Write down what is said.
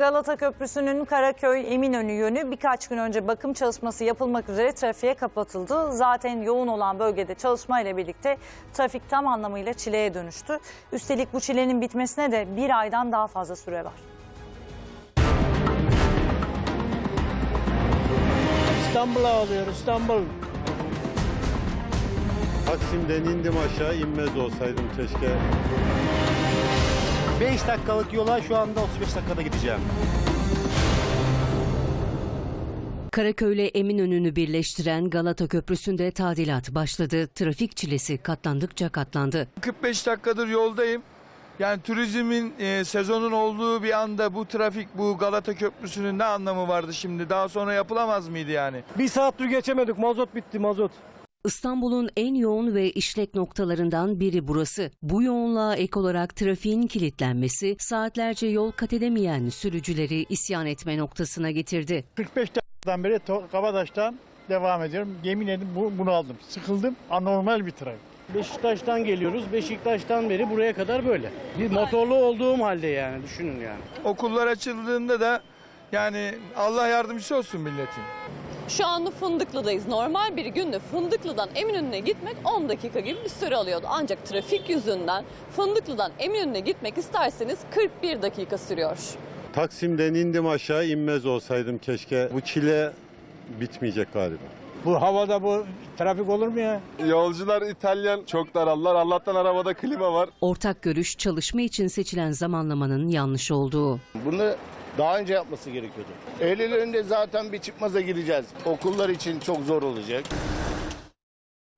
Galata Köprüsü'nün Karaköy Eminönü yönü birkaç gün önce bakım çalışması yapılmak üzere trafiğe kapatıldı. Zaten yoğun olan bölgede çalışma ile birlikte trafik tam anlamıyla çileye dönüştü. Üstelik bu çilenin bitmesine de bir aydan daha fazla süre var. İstanbul'a alıyor İstanbul. Taksim'den indim aşağı inmez olsaydım keşke. 5 dakikalık yola şu anda 35 dakikada gideceğim. Karaköy ile Eminönü'nü birleştiren Galata Köprüsü'nde tadilat başladı. Trafik çilesi katlandıkça katlandı. 45 dakikadır yoldayım. Yani turizmin e, sezonun olduğu bir anda bu trafik bu Galata Köprüsü'nün ne anlamı vardı şimdi? Daha sonra yapılamaz mıydı yani? Bir saattir geçemedik mazot bitti mazot. İstanbul'un en yoğun ve işlek noktalarından biri burası. Bu yoğunluğa ek olarak trafiğin kilitlenmesi saatlerce yol kat edemeyen sürücüleri isyan etme noktasına getirdi. 45 dakikadan beri Kabataş'tan devam ediyorum. Yemin ederim bu, bunu aldım. Sıkıldım. Anormal bir trafik. Beşiktaş'tan geliyoruz. Beşiktaş'tan beri buraya kadar böyle. Bir motorlu olduğum halde yani düşünün yani. Okullar açıldığında da yani Allah yardımcısı olsun milletin. Şu anda Fındıklı'dayız. Normal bir günde Fındıklı'dan Eminönü'ne gitmek 10 dakika gibi bir süre alıyordu. Ancak trafik yüzünden Fındıklı'dan Eminönü'ne gitmek isterseniz 41 dakika sürüyor. Taksim'den indim aşağı inmez olsaydım keşke. Bu çile bitmeyecek galiba. Bu havada bu trafik olur mu ya? Yolcular İtalyan çok darallar. Allah'tan arabada klima var. Ortak görüş çalışma için seçilen zamanlamanın yanlış olduğu. Bunu daha önce yapması gerekiyordu. Eylül önünde zaten bir çıkmaza gireceğiz. Okullar için çok zor olacak.